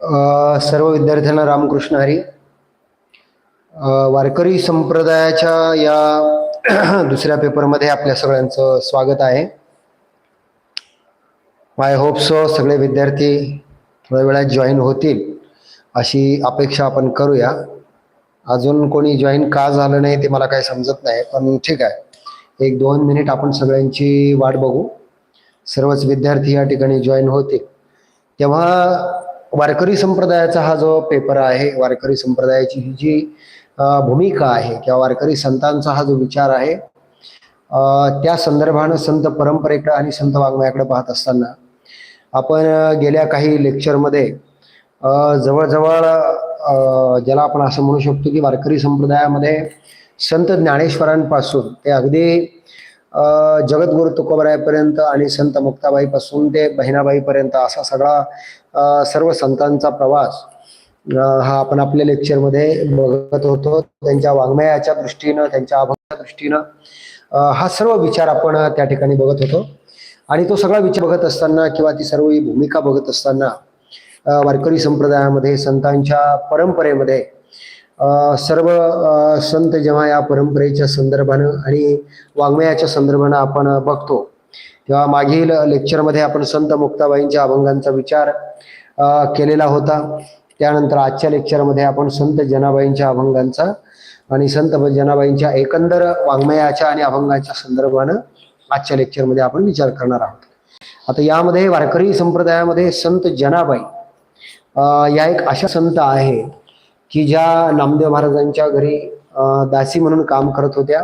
सर्व विद्यार्थ्यांना रामकृष्ण हरी. वारकरी संप्रदायाच्या या दुसऱ्या पेपरमध्ये आपल्या सगळ्यांचं स्वागत आहे. आय होप सो सगळे विद्यार्थी थोड्या वेळात जॉईन होतील अशी अपेक्षा आपण करूया. अजून कोणी जॉईन का झालं नाही ते मला काही समजत नाही पण ठीक आहे. एक दोन मिनिट आपण सगळ्यांची वाट बघू. सर्वच विद्यार्थी या ठिकाणी जॉईन होतील. तेव्हा वारकरी संप्रदायाचा हा जो पेपर आहे वारकरी संप्रदायाची ही जी भूमिका आहे किंवा वारकरी संतांचा हा जो विचार आहे त्या संदर्भानं संत परंपरेकडे आणि संत वाङ्मयाकडे पाहत असताना आपण गेल्या काही लेक्चरमध्ये जवळजवळ ज्याला आपण असं म्हणू शकतो की वारकरी संप्रदायामध्ये संत ज्ञानेश्वरांपासून ते अगदी जगद्गुरु तुकोबरायपर्यंत आणि संत मुक्ताबाईपासून ते बहिणाबाईपर्यंत असा सगळा सर्व संतांचा प्रवास हा आपण आपल्या लेक्चरमध्ये बघत होतो. त्यांच्या वाङ्मयाच्या दृष्टीनं त्यांच्या अभंगाच्या दृष्टीनं हा सर्व विचार आपण त्या ठिकाणी बघत होतो. आणि तो सगळा विचार बघत असताना किंवा ती सर्व ही भूमिका बघत असताना वारकरी संप्रदायामध्ये संतांच्या परंपरेमध्ये सर्व संत जेव्हा या परंपरेच्या संदर्भानं आणि वाङ्मयाच्या संदर्भानं आपण बघतो तेव्हा मागील लेक्चरमध्ये आपण संत मुक्ताबाईंच्या अभंगांचा विचार केलेला होता. त्यानंतर आजच्या लेक्चरमध्ये आपण संत जनाबाईंच्या अभंगांचा आणि संत जनाबाईंच्या एकंदर वाङ्मयाच्या आणि अभंगाच्या संदर्भानं आजच्या लेक्चरमध्ये आपण विचार करणार आहोत. आता यामध्ये वारकरी संप्रदायामध्ये संत जनाबाई या एक अशा संत आहे की ज्या नामदेव महाराजांच्या घरी दासी म्हणून काम करत होत्या.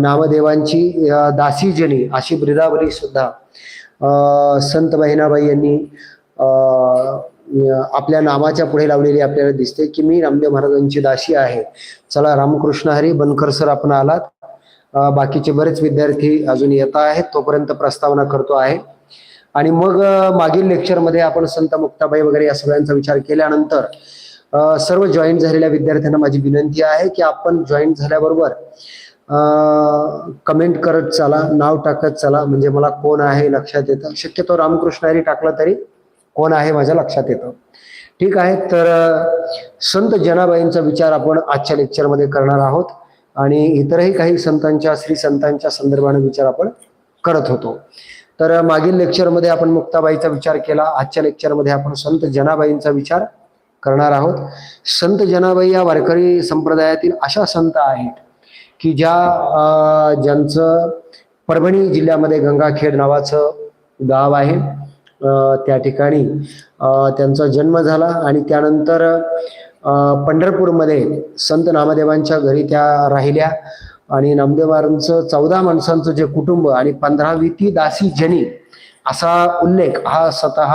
नामदेवांची दासी जनी अशी ब्रिदावली सुद्धा संत बहिणाबाई यांनी आपल्या नामाच्या पुढे लावलेली आपल्याला दिसते की मी नामदेव महाराजांची दासी आहे. चला रामकृष्ण हरी बनकर सर आपण आलात. बाकीचे बरेच विद्यार्थी अजून येत आहेत तोपर्यंत प्रस्तावना करतो आहे. आणि मग मागील लेक्चरमध्ये आपण संत मुक्ताबाई वगैरे या सगळ्यांचा विचार केल्यानंतर सर्व जॉईन झालेल्या विद्यार्थ्यांना माझी विनंती आहे की आपण जॉईन झाल्याबरोबर कमेंट करत चला नाव टाकत चला म्हणजे मला कोण आहे लक्षात येतं. शक्यतो रामकृष्णारी टाकलं टाकला तरी कोण आहे माझ्या लक्षात येतं. ठीक आहे तर संत जनाबाईंचा विचार आपण आजच्या लेक्चरमध्ये करणार आहोत. आणि इतरही काही संतांच्या श्री संतांच्या संदर्भाने विचार आपण करत होतो. तर मागील लेक्चरमध्ये आपण मुक्ताबाईचा विचार केला. आजच्या लेक्चरमध्ये आपण संत जनाबाईंचा विचार करणार आहोत. संत जनाबाई या वारकरी संप्रदायातील अशा संत आहेत की ज्या ज्यांचं परभणी जिल्ह्यामध्ये गंगाखेड नावाचं गाव आहे. त्या ठिकाणी त्यांचा जन्म झाला आणि त्यानंतर पंढरपूरमध्ये संत नामदेवांच्या घरी त्या राहिल्या आणि नामदेवांचं चौदा माणसांचं जे कुटुंब आणि पंधरावी ती दासी जनी असा उल्लेख हा स्वतः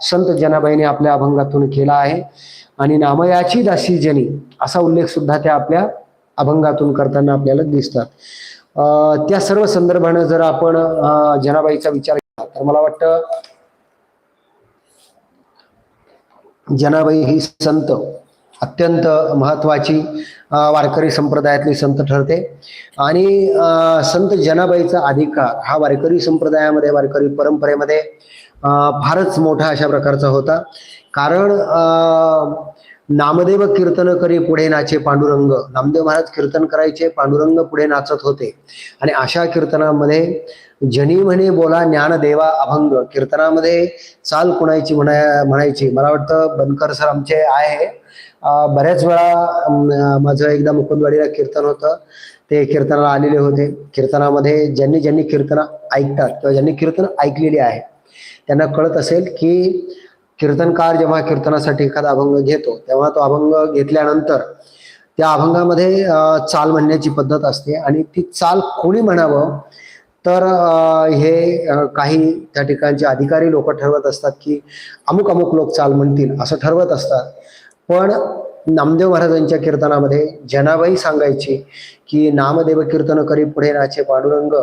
संत जनाबाईने आपल्या अभंगातून केला आहे. आणि नामयाची दासी जनी असा उल्लेख सुद्धा त्या आपल्या अभंगातून करताना आपल्याला दिसतात. त्या सर्व संदर्भानं जर आपण जनाबाईचा विचार केला तर मला वाटतं जनाबाई ही संत. अत्यंत महत्वाची वारकरी संप्रदायातली संत ठरते. आणि संत जनाबाईचा अधिकार हा वारकरी संप्रदायामध्ये वारकरी परंपरेमध्ये फारच मोठा अशा प्रकारचा होता. कारण नामदेव कीर्तन करी पुढे नाचे पांडुरंग. नामदेव महाराज कीर्तन करायचे पांडुरंग पुढे नाचत होते. आणि अशा कीर्तनामध्ये जनी म्हणे बोला ज्ञानदेवा अभंग. कीर्तनामध्ये चाल कुणायची म्हणा म्हणायची? मला वाटतं बनकर सर आमचे आहे. बऱ्याच वेळा माझं एकदा मुकुंदवाडीला कीर्तन होतं. ते कीर्तनाला आलेले होते. कीर्तनामध्ये ज्यांनी ज्यांनी कीर्तन ऐकतात किंवा ज्यांनी कीर्तन ऐकलेली आहे त्यांना कळत असेल की कीर्तनकार जेव्हा कीर्तनासाठी एखादा अभंग घेतो तेव्हा तो अभंग घेतल्यानंतर त्या अभंगामध्ये चाल म्हणण्याची पद्धत असते आणि ती चाल कोणी म्हणावं तर हे काही त्या ठिकाणचे अधिकारी लोक ठरवत असतात की अमुक अमुक लोक चाल म्हणतील असं ठरवत असतात. पण नामदेव महाराजांच्या कीर्तनामध्ये जनाबाई सांगायची की नामदेव कीर्तन करी पुढे नाचे पांडुरंग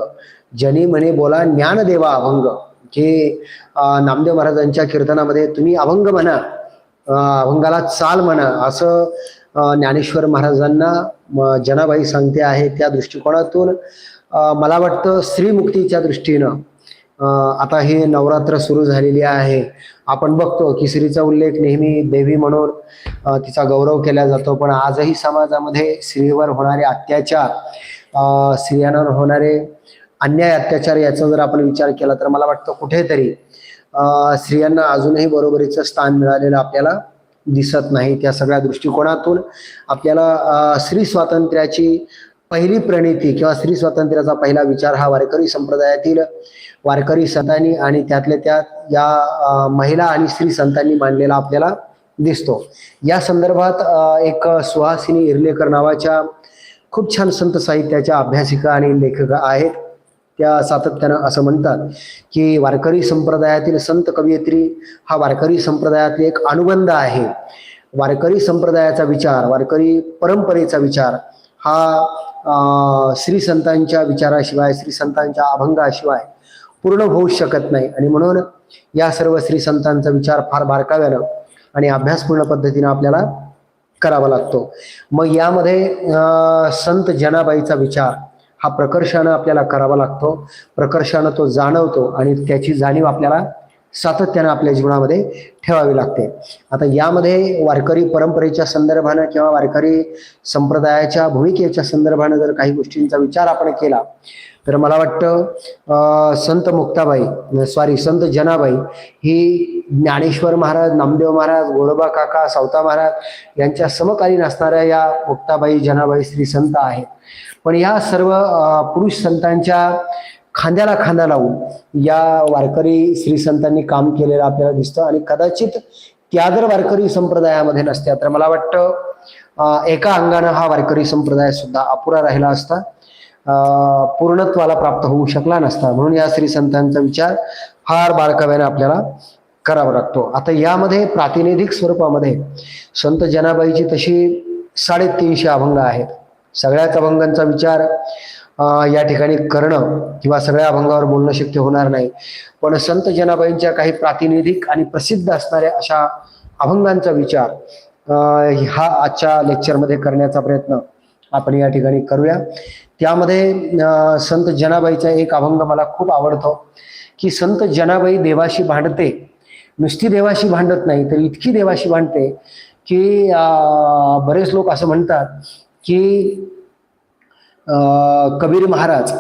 जनी म्हणे बोला ज्ञानदेवा अभंग. की नामदेव महाराजांच्या कीर्तनामध्ये तुम्ही अभंग म्हणा अभंगाला चाल म्हणा असं ज्ञानेश्वर महाराजांना जनाबाई सांगते आहे त्या दृष्टिकोनातून. मला वाटतं स्त्रीमुक्तीच्या दृष्टीनं आता हे नवरात्र सुरू झालेली आहे. आपण बघतो की स्त्रीचा उल्लेख नेहमी देवी म्हणून तिचा गौरव केला जातो. पण आजही समाजामध्ये स्त्रीवर होणारे अत्याचार स्त्रियांवर होणारे अन्याय अत्याचार याचा जर आपण विचार केला तर मला वाटतं कुठेतरी स्त्रियांना अजूनही बरोबरीचं स्थान मिळालेलं आपल्याला दिसत नाही. त्या सगळ्या दृष्टिकोनातून आपल्याला स्त्री स्वातंत्र्याची पहिली प्रणिती किंवा स्त्री स्वातंत्र्याचा पहिला विचार हा वारकरी संप्रदायातील वारकरी संतांनी आणि त्यातल्या त्यात या महिला आणि स्त्री संतांनी मांडलेला आपल्याला दिसतो. या संदर्भात एक सुहासिनी इर्लेकर नावाच्या खूप छान संत साहित्याच्या अभ्यासिका आणि लेखिका आहेत. त्या सातत्यानं असं म्हणतात की वारकरी संप्रदायातील संत कवयित्री हा वारकरी संप्रदायातील एक अनुबंध आहे. वारकरी संप्रदायाचा विचार वारकरी परंपरेचा विचार हा श्री संतांच्या विचाराशिवाय श्री संतांच्या अभंगाशिवाय पूर्ण होऊ शकत नाही. आणि म्हणून या सर्व श्री संतांचा विचार फार बारकाव्यानं आणि अभ्यासपूर्ण पद्धतीनं आपल्याला करावा लागतो. मग यामध्ये संत जनाबाईचा विचार हा प्रकर्षानं आपल्याला करावा लागतो. प्रकर्षानं तो जाणवतो आणि त्याची जाणीव आपल्याला सातत्यानं आपल्या जीवनामध्ये ठेवावी लागते. आता यामध्ये वारकरी परंपरेच्या संदर्भानं किंवा वारकरी संप्रदायाच्या भूमिकेच्या संदर्भानं जर काही गोष्टींचा विचार आपण केला तर मला वाटतं संत मुक्ताबाई सॉरी संत जनाबाई ही ज्ञानेश्वर महाराज नामदेव महाराज गोडोबा काका सावता महाराज यांच्या समकालीन असणाऱ्या या मुक्ताबाई जनाबाई श्री संत आहेत. पण या सर्व पुरुष संतांच्या खांद्याला खांदा लावून या वारकरी श्री संतांनी काम केलेलं आपल्याला दिसतं आणि कदाचित त्या जर वारकरी संप्रदायामध्ये नसत्या तर मला वाटतं एका अंगानं हा वारकरी संप्रदाय सुद्धा अपुरा राहिला असता पूर्णत्वाला प्राप्त होऊ शकला नसता. म्हणून या श्री संतांचा विचार फार बारकाव्याने आपल्याला करावा लागतो. आता यामध्ये प्रातिनिधिक स्वरूपामध्ये संत जनाबाईची तशी साडेतीनशे अभंग आहेत. सगळ्याच अभंगांचा विचार या ठिकाणी करणं किंवा सगळ्या अभंगावर बोलणं शक्य होणार नाही. पण संत जनाबाईंच्या काही प्रातिनिधिक आणि प्रसिद्ध असणाऱ्या अशा अभंगांचा विचार हा आजच्या लेक्चरमध्ये करण्याचा प्रयत्न आपण या ठिकाणी करूया. त्यामध्ये संत जनाबाईचा एक अभंग मला खूप आवडतो की संत जनाबाई देवाशी भांडते. नुसती देवाशी भांडत नाही तर इतकी देवाशी भांडते की बरेच लोक असं म्हणतात की कबीर महाराज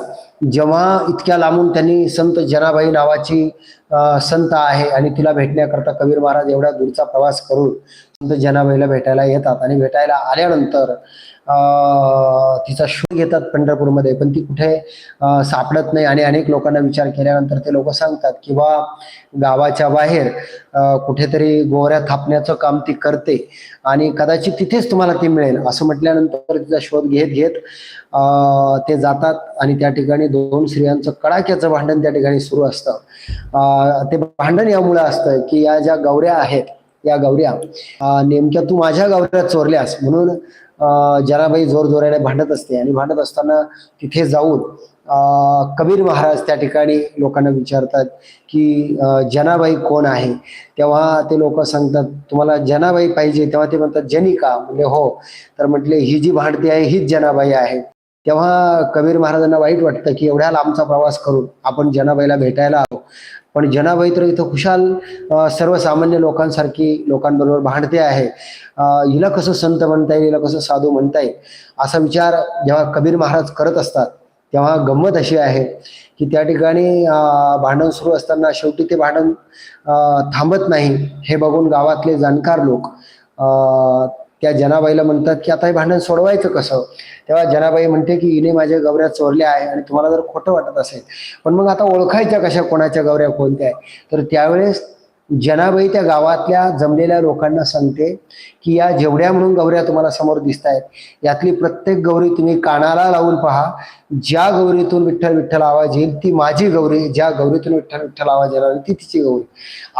जेव्हा इतक्या लांबून त्यांनी संत जनाबाई नावाची संत आहे आणि तिला भेटण्याकरता कबीर महाराज एवढ्या दूरचा प्रवास करून संत जनाबाईला भेटायला येतात आणि भेटायला आल्यानंतर तिचा शोध घेतात पंढरपूरमध्ये पण ती कुठे सापडत नाही आणि अनेक लोकांना विचार केल्यानंतर ते लोक सांगतात किंवा गावाच्या बाहेर कुठेतरी गोवऱ्या थापण्याचं काम ती करते आणि कदाचित तिथेच तुम्हाला ती मिळेल. असं म्हटल्यानंतर तिचा शोध घेत घेत ते जातात आणि त्या ठिकाणी दोन स्त्रियांचं कडाक्याचं भांडण त्या ठिकाणी सुरू असतं. ते भांडण यामुळे असतं की या ज्या गौऱ्या आहेत या गौऱ्या नेमक्या तू माझ्या गौऱ्या चोरल्यास म्हणून जनाबाई जोर जोराने भांडत असते. आणि भांडत असताना तिथे जाऊन कबीर महाराज त्या ठिकाणी लोकांना विचारतात की जनाबाई कोण आहे? तेव्हा ते लोक सांगतात तुम्हाला जनाबाई पाहिजे. तेव्हा ते म्हणतात जनिका म्हणजे हो. तर म्हटले ही जी भांडती आहे हीच जनाबाई आहे. तेव्हा कबीर महाराजांना वाईट वाटतं की एवढ्या लांबचा प्रवास करून आपण जनाबाईला भेटायला आलो. पण जनाबाई तर इथं खुशाल सर्वसामान्य लोकांसारखी लोकांबरोबर भांडते आहे. हिला कसं संत म्हणता येईल हिला कसं साधू म्हणता येईल असा विचार जेव्हा कबीर महाराज करत असतात तेव्हा गंमत अशी आहे की त्या ठिकाणी भांडण सुरू असताना शेवटी ते भांडण थांबत नाही. हे बघून गावातले जाणकार लोक त्या जनाबाईला म्हणतात की आता हे भांडण सोडवायचं कसं? तेव्हा जनाबाई म्हणते की हिने माझ्या गवऱ्या चोरल्या आहे आणि तुम्हाला जर खोटं वाटत असेल पण मग आता ओळखायच्या कशा कोणाच्या गवऱ्या कोणत्या आहे तर त्यावेळेस जनाबाई त्या गावातल्या जमलेल्या लोकांना सांगते की या जेवढ्या म्हणून गौऱ्या तुम्हाला समोर दिसत आहेत यातली प्रत्येक गौरी तुम्ही कानाला लावून पहा. ज्या गौरीतून विठ्ठल विठ्ठल आवाज येईल ती माझी गौरी. ज्या गौरीतून विठ्ठल विठ्ठल आवाज येणार ती तिची गौरी.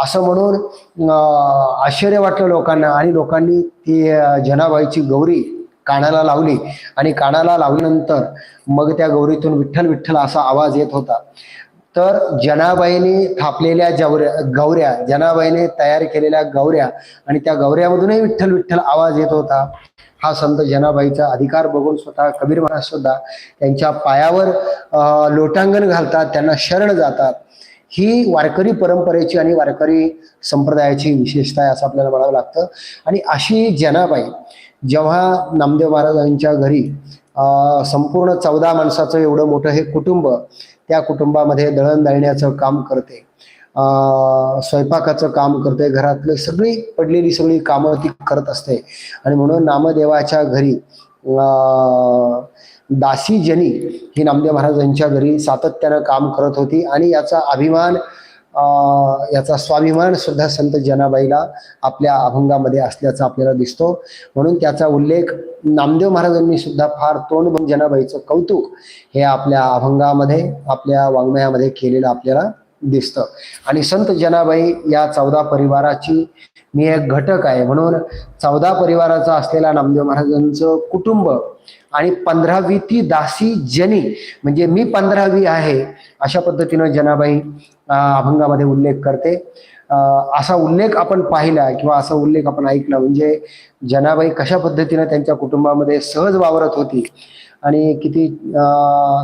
असं म्हणून आश्चर्य वाटलं लोकांना आणि लोकांनी ती जनाबाईची गौरी कानाला लावली. आणि कानाला लावल्यानंतर मग त्या गौरीतून विठ्ठल विठ्ठल असा आवाज येत होता. तर जनाबाईने थापलेल्या जवऱ्या गौऱ्या जनाबाईने तयार केलेल्या गौऱ्या आणि त्या गौऱ्यामधूनही विठ्ठल विठ्ठल आवाज येत होता. हा संत जनाबाईचा अधिकार बघून स्वतः कबीर महाराज सुद्धा त्यांच्या पायावर लोटांगण घालतात त्यांना शरण जातात. ही वारकरी परंपरेची आणि वारकरी संप्रदायाची विशेषता आहे असं आपल्याला म्हणावं लागतं. आणि अशी जनाबाई जेव्हा नामदेव महाराजांच्या घरी संपूर्ण चौदा माणसाचं एवढं मोठं हे कुटुंब त्या कुटुंबामध्ये दळण दळण्याचं काम करते. स्वयंपाकाचं काम करते. घरातले सगळी पडलेली सगळी कामं ती करत असते. आणि म्हणून नामदेवाच्या घरी दासी जनी ही नामदेव महाराजांच्या घरी सातत्यानं काम करत होती. आणि याचा अभिमान याचा स्वाभिमान सुद्धा संत जनाबाईला आपल्या अभंगामध्ये असल्याचा आपल्याला दिसतो. म्हणून त्याचा उल्लेख नामदेव महाराजांनी सुद्धा फार तोंड जनाबाईचं कौतुक हे आपल्या अभंगामध्ये आपल्या वाङ्मयामध्ये केलेलं आपल्याला दिसतं. आणि संत जनाबाई या चौदा परिवाराची मी एक घटक आहे. म्हणून चौदा परिवाराचा असलेला नामदेव महाराजांचं कुटुंब आणि पंधरावी ती दासी जनी म्हणजे मी पंधरावी आहे अशा पद्धतीनं जनाबाई अभंगामध्ये उल्लेख करते. असा उल्लेख आपण पाहिला किंवा असा उल्लेख आपण ऐकला म्हणजे जनाबाई कशा पद्धतीनं त्यांच्या कुटुंबामध्ये सहज वावरत होती आणि किती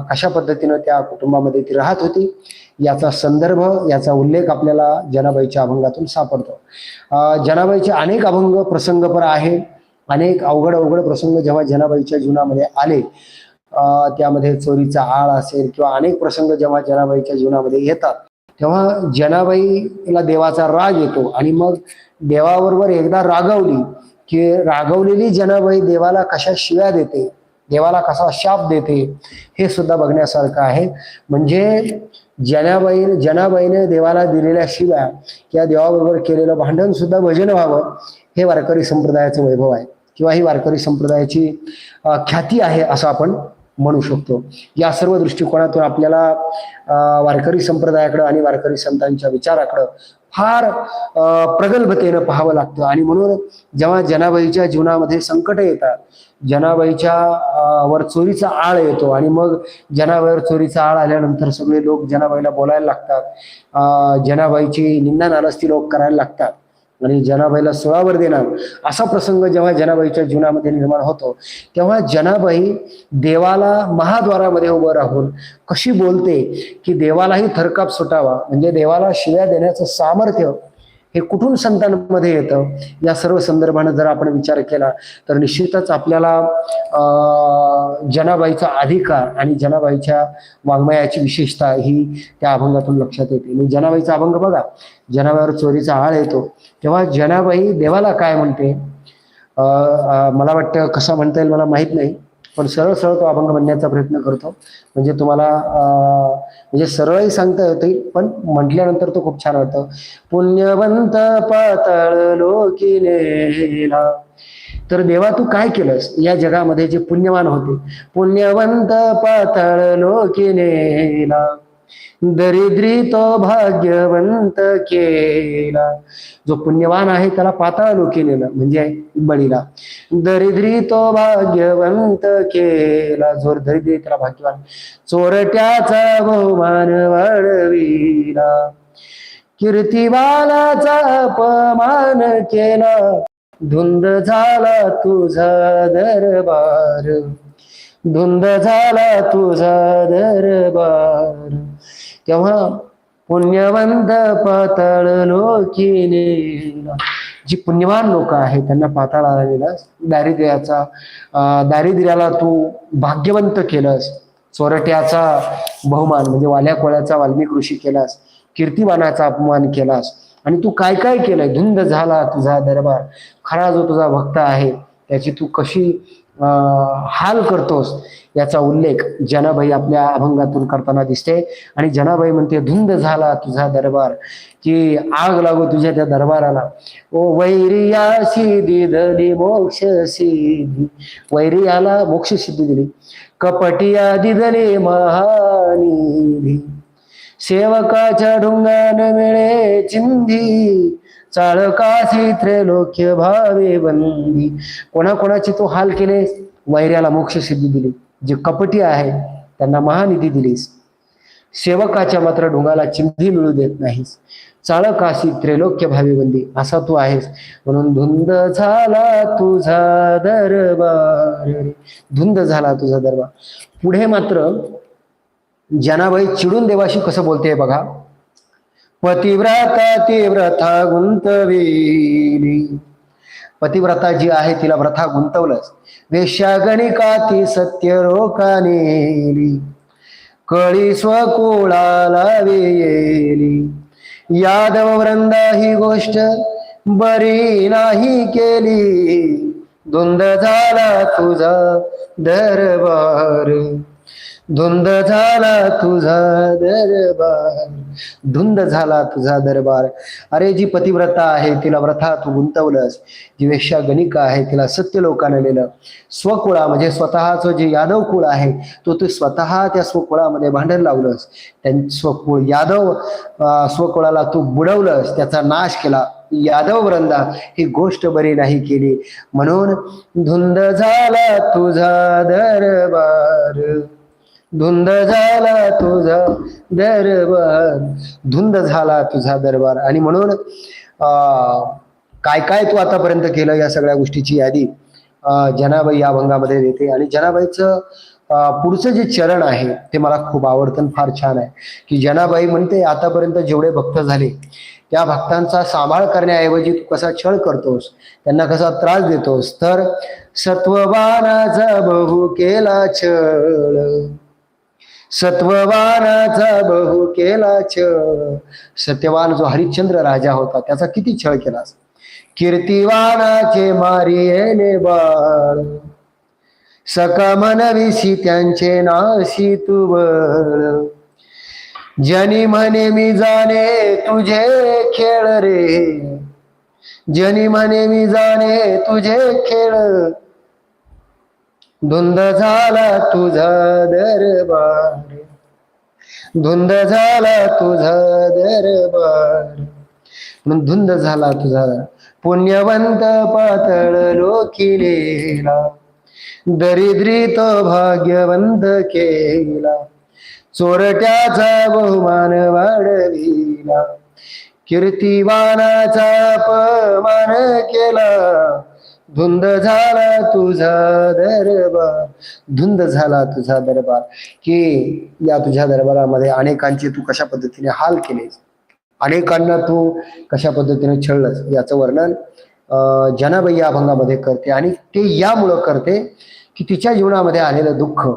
कशा पद्धतीनं त्या कुटुंबामध्ये ती राहत होती याचा संदर्भ याचा उल्लेख आपल्याला जनाबाईच्या अभंगातून सापडतो. जनाबाईचे अनेक अभंग प्रसंगपर आहे. अनेक अवघड अवघड प्रसंग जेव्हा जनाबाईच्या जीवनामध्ये आले त्यामध्ये चोरीचा आळ असेल किंवा अनेक प्रसंग जेव्हा जनाबाईच्या जीवनामध्ये येतात तेव्हा जनाबाईला देवाचा राग येतो आणि मग देवाबरोबर एकदा रागवली की रागवलेली जनाबाई देवाला कशा शिव्या देते देवाला कसा शाप देते हे सुद्धा बघण्यासारखं आहे. म्हणजे जनाबाई जनाबाईने देवाला दिलेल्या शिव्या किंवा देवाबरोबर केलेलं भांडण सुद्धा भजन व्हावं हे वारकरी संप्रदायाचं वैभव आहे. किंवा ही वारकरी संप्रदायाची ख्याती आहे असं आपण म्हणू शकतो. या सर्व दृष्टिकोनातून आपल्याला वारकरी संप्रदायाकडं आणि वारकरी संतांच्या विचाराकडं फार प्रगल्भतेनं पाहावं लागतं. आणि म्हणून जेव्हा जनाबाईच्या जीवनामध्ये संकट येतात जनाबाईच्या वर चोरीचा आळ येतो आणि मग जनाबाईवर चोरीचा आळ आल्यानंतर सगळे लोक जनाबाईला बोलायला लागतात. जनाबाईची निंदा नालस्ती लोक करायला लागतात. आणि जनाबाईला सोळावर देणार. असा प्रसंग जेव्हा जनाबाईच्या जीवनामध्ये निर्माण होतो तेव्हा जनाबाई देवाला महाद्वारामध्ये उभं राहून कशी बोलते की देवालाही थरकाप सुटावा म्हणजे देवाला शिव्या देण्याचं सामर्थ्य हे कुठून संतांमध्ये येतं? या सर्व संदर्भानं जर आपण विचार केला तर निश्चितच आपल्याला जनाबाईचा अधिकार आणि जनाबाईच्या वाङ्मयाची विशेषता ही त्या अभंगातून लक्षात येते. आणि जनाबाईचा अभंग बघा जनाबाईवर चोरीचा आळ येतो. तेव्हा जनाबाई देवाला काय म्हणते? मला वाटतं कसा म्हणता येईल मला माहीत नाही. पण सरळ सरळ तो अभंग म्हणण्याचा प्रयत्न करतो. म्हणजे तुम्हाला म्हणजे सरळही सांगता येते पण म्हटल्यानंतर तो खूप छान वाटतं. पुण्यवंत पातळ लोकिनेला तर देवा तू काय केलंस? या जगामध्ये जे पुण्यवान होते. पुण्यवंत पातळ लोकिनेला दरिद्री तो भाग्यवंत केला. जो पुण्यवान आहे त्याला पाताळ लोकी नेलं म्हणजे बळीला. दरिद्री तो भाग्यवंत केला. जोर दरिद्री त्याला भाग्यवान. चोरट्याचा बहुमान वाढविला. कीर्तिवालाचा अपमान केला. धुंद झाला तुझा दरबार. धुंद झाला तुझा दरबार. तेव्हा पुण्यवंत पाताळ लोकी नेला जी पुण्यवान लोक आहेत त्यांना पाताळाला नेलास दारिद्र्याचा दारिद्र्याला तू भाग्यवंत केलंस. चोरट्याचा बहुमान म्हणजे वाल्या कोळ्याचा वाल्मिक ऋषी केलास. कीर्तिवानाचा अपमान केलास. आणि तू काय काय केलंय? धुंद झाला तुझा दरबार. खरा जो तुझा भक्त आहे त्याची तू कशी हाल करतोस याचा उल्लेख जनाबाई आपल्या अभंगातून करताना दिसते. आणि जनाबाई म्हणते धुंद झाला तुझा दरबार की आग लागो तुझ्या त्या दरबाराला. ओ वैरिया सिद्धी दिली मोक्ष सिद्धी वैरियाला मोक्ष सिद्धी दिली. कपटिया दिदली महानिधी सेवकाच्या ढुंगान मिळे चिंधी चाळकासी त्रैलोक्य भावे बंदी. कोणाकोणाची तो हाल केले वैर्याला मोक्ष सिद्धी दिली जे कपटी आहे त्यांना महानिधी दिलीस. सेवकाच्या मात्र ढोंगाला चिंधी मिळू देत नाहीस. चाळकाशी त्रैलोक्य भावी बंदी. असा तू आहेस. म्हणून धुंद झाला तुझा दरबार धुंद झाला तुझा दरबार. पुढे मात्र जनाबाई चिडून देवाशी कसं बोलते बघा. पतिव्रता ती व्रथा गुंतविली पतिव्रता जी आहे तिला व्रथा गुंतवलंच. वेश्या गणिका ती सत्य रोकानेली कळी स्वकुळाला वेली यादव वृंदा ही गोष्ट बरी नाही केली. धुंद झाला तुझा दरबार. धुंद झाला तुझा दरबार. धुंद झाला तुझा दरबार. अरे जी पतिव्रता आहे तिला व्रथा तू गुंतवलंस. जी वेश्या गणिका आहे तिला सत्य लोकांना नेलं. स्वकुळा म्हणजे स्वतःचं जे यादव कुळ आहे तो तू स्वतः त्या स्वकुळामध्ये भांडण लावलंस. त्यां स्वकुळ यादव स्वकुळाला तू बुडवलंस. त्याचा नाश केला. यादव वृंदा ही गोष्ट बरी नाही केली. म्हणून धुंद झाला तुझा दरबार. धुंद झाला तुझा दरबार. धुंद झाला तुझा दरबार. आणि म्हणून काय काय तू आतापर्यंत केलं या सगळ्या गोष्टीची यादी जनाबाई या भंगामध्ये देते. आणि जनाबाईचं पुढचं जे चरण आहे ते मला खूप आवडतं आणि फार छान आहे. की जनाबाई म्हणते आतापर्यंत जेवढे भक्त झाले त्या भक्तांचा सांभाळ करण्याऐवजी तू कसा छळ करतोस? त्यांना कसा त्रास देतोस? तर सत्ववानाचा बहु केला छळ. सत्ववानाचा बहु केला छळ सत्यवान जो हरिश्चंद्र राजा होता त्याचा किती छळ केला कीर्तिवानाचे मारियेले बाळ. सका मनविसी त्यांचे नाशी तू बळ जनी म्हणे मी जाणे तुझे खेळ रे. जनी म्हणे मी जाणे तुझे खेळ. धुंद झाला तुझा दरबार. धुंद झाला तुझा दरबार. म्हणून धुंद झाला तुझा पुण्यवंत पातळ लोकिलेला दरिद्री तो भाग्यवंत केला. चोरट्याचा बहुमान वाढविला. कीर्तिवानाचा अपमान केला. धुंद झाला तुझा दरबार. धुंद झाला तुझा दरबार. की या तुझ्या दरबारामध्ये अनेकांची तू कशा पद्धतीने हाल केलेस? अनेकांना तू कशा पद्धतीने छळलंस? याचं वर्णन जनाबाई या अभंगामध्ये करते आणि ते यामुळं करते की तिच्या जीवनामध्ये आलेलं दुःख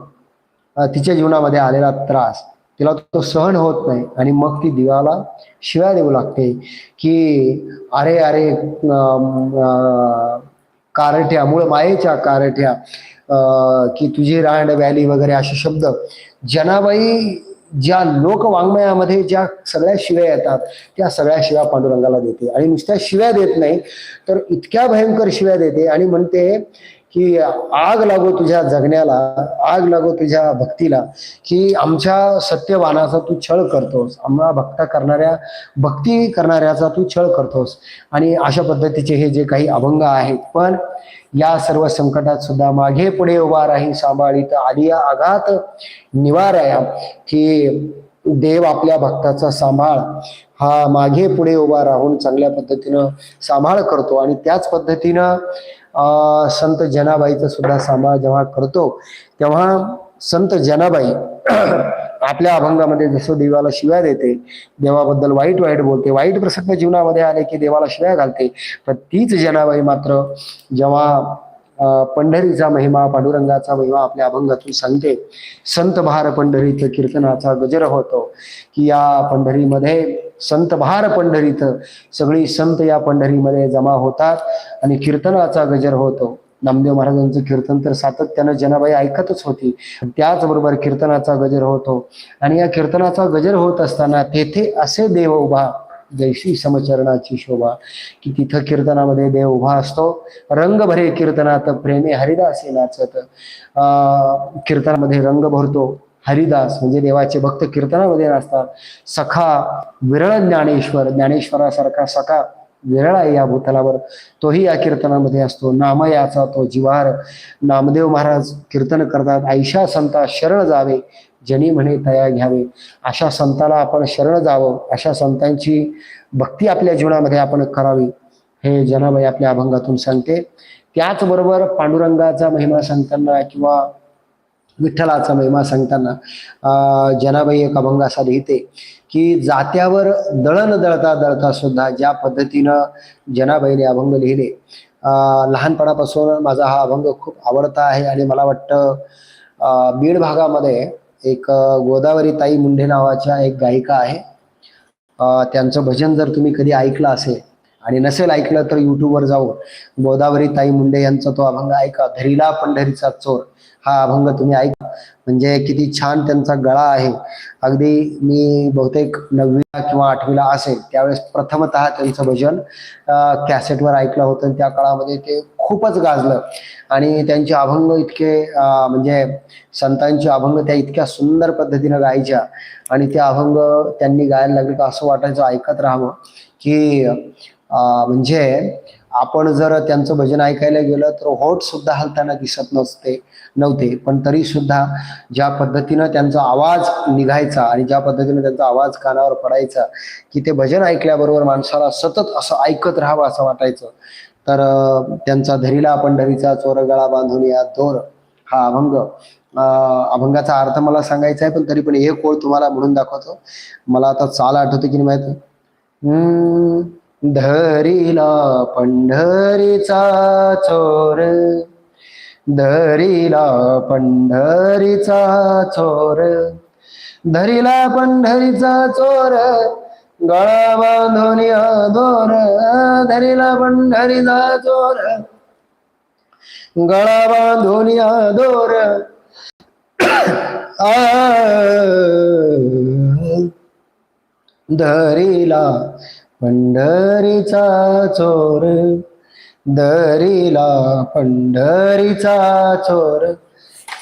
तिच्या जीवनामध्ये आलेला त्रास तिला तो सहन होत नाही आणि मग ती दिवाला शिव्या देऊ लागते की अरे अरे अं, कारठ्या मूळ मायेच्या कारठ्या की तुझी रांड व्हॅली वगैरे असे शब्द. जनाबाई ज्या लोकवाङ्मयामध्ये ज्या सगळ्या शिव्या येतात त्या सगळ्या शिव्या पांडुरंगाला देते. आणि नुसत्या शिव्या देत नाही तर इतक्या भयंकर शिव्या देते आणि म्हणते की आग लागो तुझ्या जगण्याला आग लागो तुझ्या भक्तीला की आमच्या सत्यवानाचा तू छळ करतोस आम्हाला भक्ता करणाऱ्या भक्ती करणाऱ्याचा तू छळ करतोस. आणि अशा पद्धतीचे हे जे काही अभंग आहेत पण या सर्व संकटात सुद्धा मागे पुढे उभा राही सांभाळीत आलिया आघात निवाराया की देव आपल्या भक्ताचा सांभाळ हा मागे पुढे उभा राहून चांगल्या पद्धतीनं सांभाळ करतो. आणि त्याच पद्धतीनं संत जनाबाईचा सुद्धा सांभाळ जेव्हा करतो तेव्हा संत जनाबाई आपल्या अभंगामध्ये जसं देवाला शिव्या देते देवाबद्दल वाईट वाईट बोलते वाईट प्रसंग जीवनामध्ये आले की देवाला शिव्या घालते पण तीच जनाबाई मात्र जेव्हा पंढरीचा महिमा पांडुरंगाचा महिमा आपल्या अभंगातून सांगते संत भार पंढरीचं कीर्तनाचा गजर होतो की या पंढरीमध्ये संत भार पंढरीत. सगळी संत या पंढरीमध्ये जमा होतात आणि कीर्तनाचा गजर होतो. नामदेव महाराजांचं कीर्तन तर सातत्यानं जनाबाई ऐकतच होती. त्याचबरोबर कीर्तनाचा गजर होतो. आणि या कीर्तनाचा गजर होत असताना तेथे असे देव उभा जैशी समचरणाची शोभा की तिथं कीर्तनामध्ये देव उभा असतो. रंग भरे कीर्तनात प्रेमे हरिदासे नाचत अं, कीर्तनामध्ये रंग भरतो. हरिदास म्हणजे देवाचे भक्त कीर्तनामध्ये असतात सखा विरळ ज्ञानेश्वर ज्ञानेश्वरासारखा सखा विरळ आहे या भूतलावर. तोही या कीर्तनामध्ये असतो. नामयाचा तो जिवार. नामदेव महाराज कीर्तन करतात. आयशा संता शरण जावे. जनी म्हणे तया घ्यावे. अशा संताला आपण शरण जावं. अशा संतांची भक्ती आपल्या जीवनामध्ये आपण करावी. हे जनाबाई आपल्या अभंगातून सांगते. त्याचबरोबर पांडुरंगाचा महिमा सांगताना किंवा विठ्ठलाचा महिमा सांगताना जनाबाई एक अभंग असा लिहिते की जात्यावर दळण दळता दळता सुद्धा ज्या पद्धतीनं जनाबाईने अभंग लिहिले लहानपणापासून माझा हा अभंग खूप आवडता आहे आणि मला वाटतं बीड भागामध्ये एक गोदावरी ताई मुंढे नावाच्या एक गायिका आहे. त्यांचं भजन जर तुम्ही कधी ऐकलं असेल आणि नसेल ऐकलं तर युट्यूबवर जाऊन गोदावरी ताई मुंडे यांचा तो अभंग ऐका. धरीला पंढरीचा चोर. हा अभंग तुम्ही ऐका. म्हणजे किती छान त्यांचा गळा आहे. अगदी मी बहुतेक नववीला किंवा आठवीला असेल त्यावेळेस प्रथमतः त्यांचं भजन कॅसेटवर ऐकलं होतं त्या काळामध्ये ते खूपच गाजलं. आणि त्यांचे अभंग इतके म्हणजे संतांचे अभंग त्या इतक्या सुंदर पद्धतीनं गायच्या. आणि ते अभंग त्यांनी गायला लागले का असं वाटायचं ऐकत राहावं की म्हणजे आपण जर त्यांचं भजन ऐकायला गेलं तर होठ सुद्धा हलताना दिसत नसते नव्हते. पण तरी सुद्धा ज्या पद्धतीनं त्यांचा आवाज निघायचा आणि ज्या पद्धतीनं त्यांचा आवाज कानावर पडायचा की ते भजन ऐकल्याबरोबर माणसाला सतत असं ऐकत राहावं असं वाटायचं. तर त्यांचा धरीला पंढरीचा चोर गळा बांधून या दोर हा अभंग अभंगाचा अर्थ मला सांगायचा आहे पण तरी पण हे कोळ तुम्हाला म्हणून दाखवतो. मला आता चाल आठवते की नाही माहीत? हम्म, धरिला पंढरीचा चोर. धरीला पंढरीचा चोर. धरिला पंढरीचा चोर. गळा बांधून दोर. धरीला पंढरीचा चोर. गळा बांधून दोर. धरिला पंढरीचा चोर दरीला पंढरीचा चोर.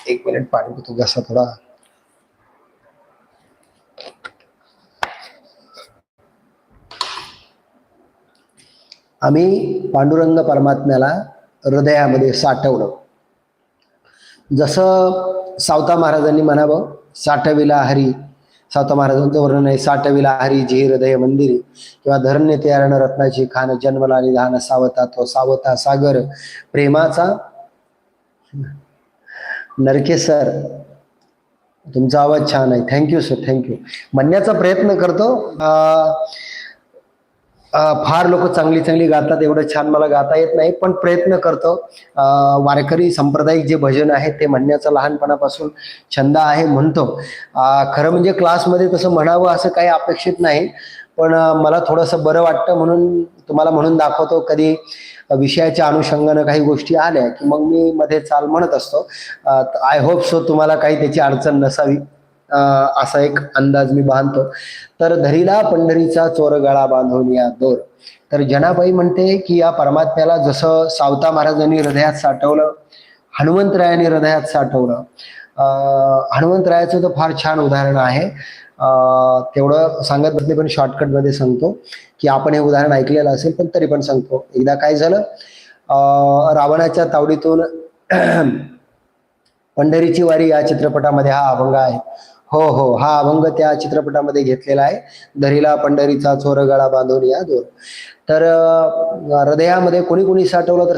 एक मिनिट पाणी पितो घसा थोडा. आम्ही पांडुरंग परमात्म्याला हृदयामध्ये साठवलं. जसं सावता महाराजांनी म्हणावं साठविला हरी सावता महाराजांचं वर्णन आहे साठविला हरी जी हृदय मंदिरी. किंवा धरण्य त्यारण रत्नाची खान जन्मला निधान सावता तो सावता सागर. प्रेमाचा नरके सर. तुमचा आवाज छान आहे. थँक्यू सर थँक्यू म्हणण्याचा प्रयत्न करतो. अं, फार लोक चांगली चांगली गातात एवढं छान मला गाता येत नाही पण प्रयत्न करतो. वारकरी सांप्रदायिक जे भजन आहे ते म्हणण्याचा लहानपणापासून छंद आहे म्हणतो. खरं म्हणजे क्लासमध्ये तसं म्हणावं असं काही अपेक्षित नाही पण मला थोडंसं बरं वाटतं म्हणून तुम्हाला म्हणून दाखवतो. कधी विषयाच्या अनुषंगानं काही गोष्टी आल्या की मग मी मध्ये चाल म्हणत असतो. आय होप सो तुम्हाला काही त्याची अडचण नसावी. असा एक अंदाज मी बांधतो. तर धरीला पंढरीचा चोर गळा बांधून या दोर. तर जनाबाई म्हणते की या परमात्म्याला जसं सावता महाराजांनी हृदयात साठवलं हनुमंतरायाने हृदयात साठवलं. अं, हनुमंतरायाचं तर फार छान उदाहरण आहे. अं, तेवढं सांगत बसले पण शॉर्टकटमध्ये सांगतो की आपण हे उदाहरण ऐकलेलं असेल पण तरी पण सांगतो. एकदा काय झालं? अं, रावणाच्या तावडीतून पंढरीची वारी या चित्रपटामध्ये हा अभंग आहे. हो हो. हा अभंग त्या चित्रपटामध्ये घेतलेला आहे. दरीला पंढरीचा चोरगळा बांधून या दोर तर हृदयामध्ये कोणी कोणी साठवलं तर